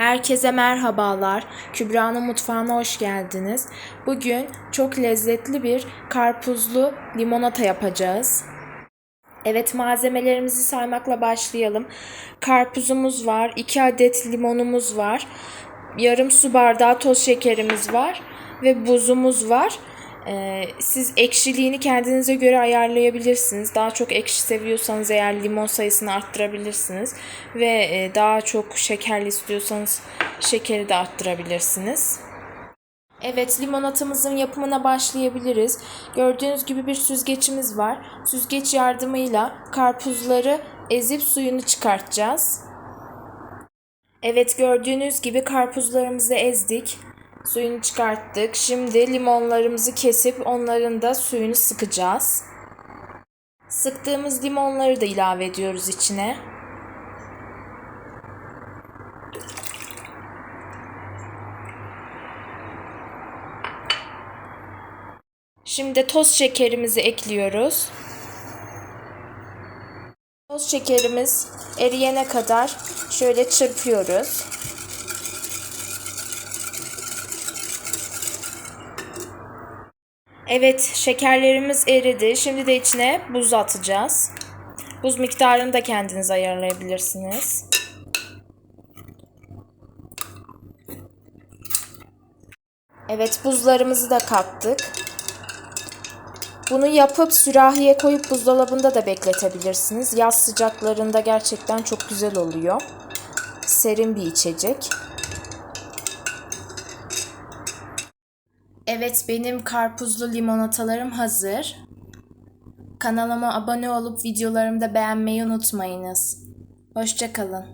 Herkese merhabalar. Kübra'nın mutfağına hoş geldiniz. Bugün çok lezzetli bir karpuzlu limonata yapacağız. Evet malzemelerimizi saymakla başlayalım. Karpuzumuz var, 2 adet limonumuz var, yarım su bardağı toz şekerimiz var ve buzumuz var. Ee, siz ekşiliğini kendinize göre ayarlayabilirsiniz. Daha çok ekşi seviyorsanız eğer limon sayısını arttırabilirsiniz. Ve e, daha çok şekerli istiyorsanız şekeri de arttırabilirsiniz. Evet limonatamızın yapımına başlayabiliriz. Gördüğünüz gibi bir süzgecimiz var. Süzgeç yardımıyla karpuzları ezip suyunu çıkartacağız. Evet gördüğünüz gibi karpuzlarımızı ezdik. Suyunu çıkarttık. Şimdi limonlarımızı kesip onların da suyunu sıkacağız. Sıktığımız limonları da ilave ediyoruz içine. Şimdi toz şekerimizi ekliyoruz. Toz şekerimiz eriyene kadar şöyle çırpıyoruz. Evet, şekerlerimiz eridi. Şimdi de içine buz atacağız. Buz miktarını da kendiniz ayarlayabilirsiniz. Evet, buzlarımızı da kattık. Bunu yapıp sürahiye koyup buzdolabında da bekletebilirsiniz. Yaz sıcaklarında gerçekten çok güzel oluyor. Serin bir içecek. Evet benim karpuzlu limonatalarım hazır. Kanalıma abone olup videolarımı da beğenmeyi unutmayınız. Hoşçakalın.